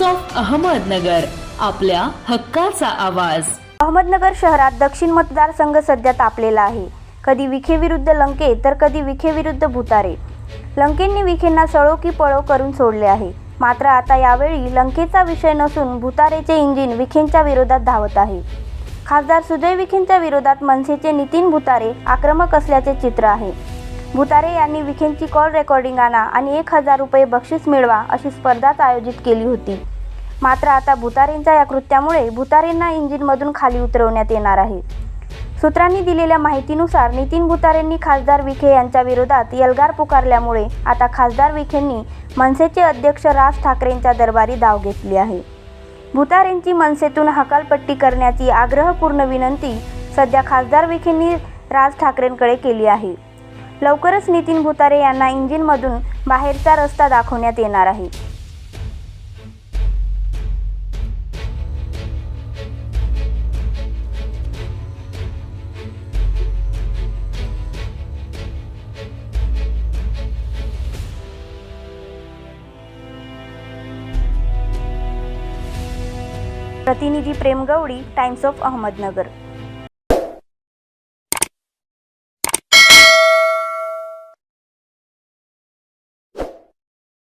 Times of Ahmednagar आपल्या हक्काचा आवाज. अहमदनगर शहरात दक्षिण मतदारसंघ सध्या तापलेला आहे. कधी विखे विरुद्ध लंके तर कधी विखे विरुद्ध भुतारे. लंकेंनी विखेंना सळो की पळो करून सोडले आहे. मात्र आता यावेळी लंकेचा विषय नसून भुतारेचे इंजिन विखेंच्या विरोधात धावत आहे. खासदार सुजय विखेंच्या विरोधात मनसेचे नितीन भुतारे आक्रमक असल्याचे चित्र आहे. भुतारे यांनी विखेंची कॉल रेकॉर्डिंग आणा आणि एक हजार रुपये बक्षीस मिळवा अशी स्पर्धाच आयोजित केली होती. मात्र आता भुतारेंच्या या कृत्यामुळे भुतारेंना इंजिनमधून खाली उतरवण्यात येणार आहे. सूत्रांनी दिलेल्या माहितीनुसार नितीन भुतारेंनी खासदार विखे यांच्या विरोधात एल्गार पुकारल्यामुळे आता खासदार विखेंनी मनसेचे अध्यक्ष राज ठाकरेंच्या दरबारी धाव घेतली आहे. भुतारेंची मनसेतून हकालपट्टी करण्याची आग्रहपूर्ण विनंती सध्या खासदार विखेंनी राज ठाकरेंकडे केली आहे. लवकरच नितीन भुतारे यांना इंजिनमधून बाहेरचा रस्ता दाखवण्यात येणार आहे. प्रतिनिधी प्रेम गवडी टाइम्स ऑफ अहमदनगर